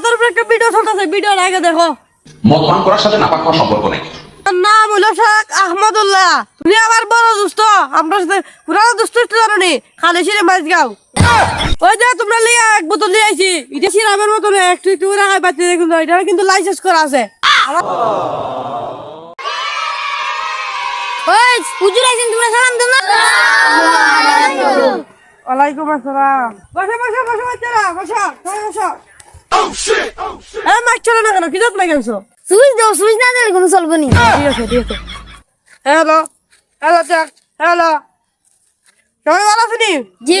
মাথার উপরে একটা ভিডিও চলতেছে ভিডিও আগে দেখো। মদ পান করার সাথে নাপাক খাওয়ার সম্পর্ক নেই। নাম হলো শেখ আহমদুল্লাহ। তুমি আমার বড় দোস্ত আমরা সাথে পুরানো দোস্ত জানো খালি সিরে মাছ গাও ওই যে তোমরা লিয়ে এক বোতল লিয়ে আইছি এটা সিরামের মতন একটু একটু আগায় পাচ্ছি দেখুন এটা কিন্তু লাইসেন্স করা আছে। ওই হুজুর আইছেন তোমরা সালাম দাও না? ওয়ালাইকুম আসসালাম। বসো বসো বসো বাচ্চারা বসো বসো। এ মাছ চলে না কেন? কি যাত না কেনছো সুইচ দাও সুইচ না দিলে কোনো চলবে নি। ঠিক আছে ঠিক আছে। Hello hello check hello. সবাই ভালো আছেনি জি।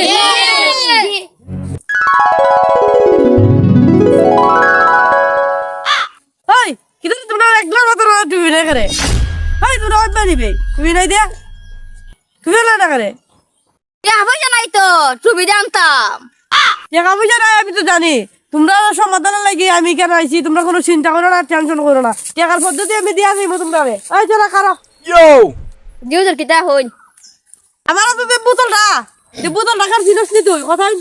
ওই কিন্তু তোমরা একলা মতো তুমি না করে ওই তোমরা ওই দিবে তুমি নাই দে তুমি না করে টাকা পয়সা নাই তো টুপি দামতাম টাকা পয়সা নাই আমি তো জানি। তোমরা সমাধান লাগে আমি কেন আইছি? তোমরা কোনো চিন্তা করো না টেনশন করো না। টাকার পদ্ধতি আমি দিয়ে আসি তোমরা চলা হুজুর কিতা হইন? আমার তো বোতলটা যে বোতল রাখার জিনিস নি তুই? কথাই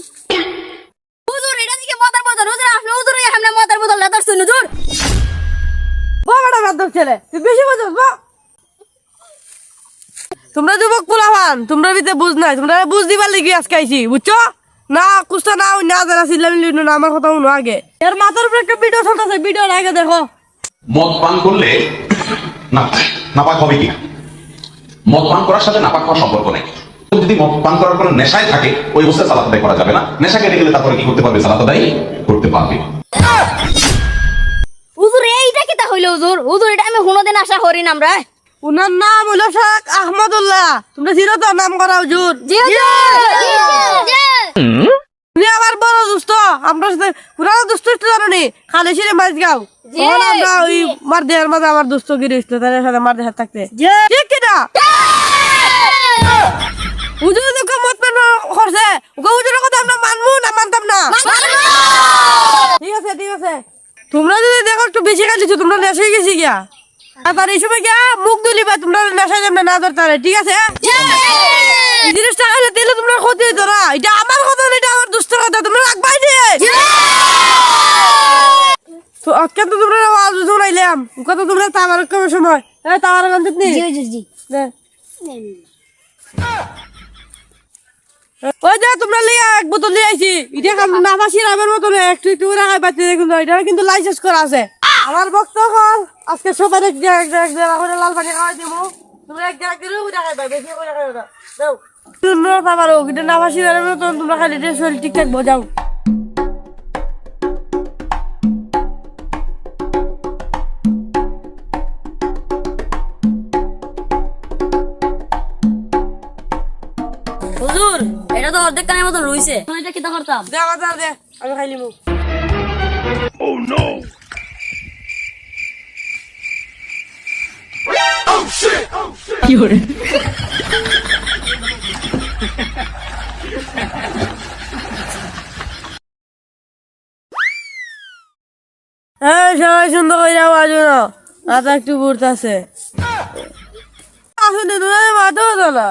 হুজুর এটা দিকে মতার বদল হুজুর আপনি হুজুর সামনে মতার বদল না ধরছেন হুজুর। বাবাটা বাদ ছেলে। তুই বেশি বুঝছ বা তোমরা যুবক পোলাবান তোমরা ভিতরে বুঝ নাই। তোমরা বুঝ দিবার লিগে আজকে আইছি বুঝছ? না কুস্তা না ওই না জানা চিল্লাম না আমার কথা শুনো আগে। এর মাথার উপরে একটা ভিডিও চলতেছে ভিডিও আগে দেখো। মদ পান করলে না নাপাক হবে কি মদ পান করার সাথে নাপাক খাওয়ার সম্পর্ক নেই। যদি মদ পান করার কোনো নেশায় থাকে ওই অবস্থায় সালাত আদায় করা যাবে না। নেশা কেটে গেলে তারপরে কি করতে পারবে? সালাত আদায় করতে পারবে। হুজুর এইটা কিতা হইল হুজুর? হুজুর এটা আমি কোনোদিন আশা করি না আমরা। উনার নাম হলো শেখ আহমদুল্লাহ। তোমরা চিনো তো নাম করা হুজুর। জি হুজুর তুমি আমার বড় দোস্ত আমরা সাথে পুরানো দোস্ত জানো নি? মাছ গাও আমরা ওই মার দেহের মাঝে আমার দোস্ত গিরে আসতো তাদের সাথে মার দেহার থাকতে। ঠিক কিনা হুজুর দুঃখ মত পেন করছে। ওকে হুজুরের কথা আমরা মানবো না মানতাম না? ঠিক আছে ঠিক আছে। তোমরা যদি দেখো একটু বেশি খাইছো তোমরা নেশা হয়ে গেছি গিয়া। এই সময় গিয়া মুখ দুলিবা তোমরা নেশা যাবে না ধরতে ঠিক আছে? জিনিসটা খাইলে দিলে তোমরা ক্ষতি হইতো না। এটা আমার কথা তোমরা রাখবাই নি তো আজকে তো তোমরা আওয়াজ শোনাইলাম কত তোমরা তামার কমের সময় তামার গান জি জি ওই যে তোমরা লিয়ে এক বোতল লিয়ে আইছি এটা কাম নামাসি রামের মতন একটু একটু আগায় পাচ্ছি দেখুন এটা কিন্তু লাইসেন্স করা আছে আমার ভক্ত হল আজকে সবার এক এক লাল পানি খাওয়াই দিব তোমরা এক খাইবা বেশি করে না। দাও তোমরা পাবারো কিন্তু নামাসি রামের মতন তোমরা খালি এটা শরীর ঠিকঠাক বোঝাও। হুজুর এটা তো অর্ধেক কানের মতো রইছে। এটা কিতা করতাম? দে আমার দাও দে আমি খাই নিবো হ্যাঁ সবাই সুন্দর করে আওয়াজ না। মাথা একটু ঘুরতেছে। আসলে তোমার মাথা হতো না।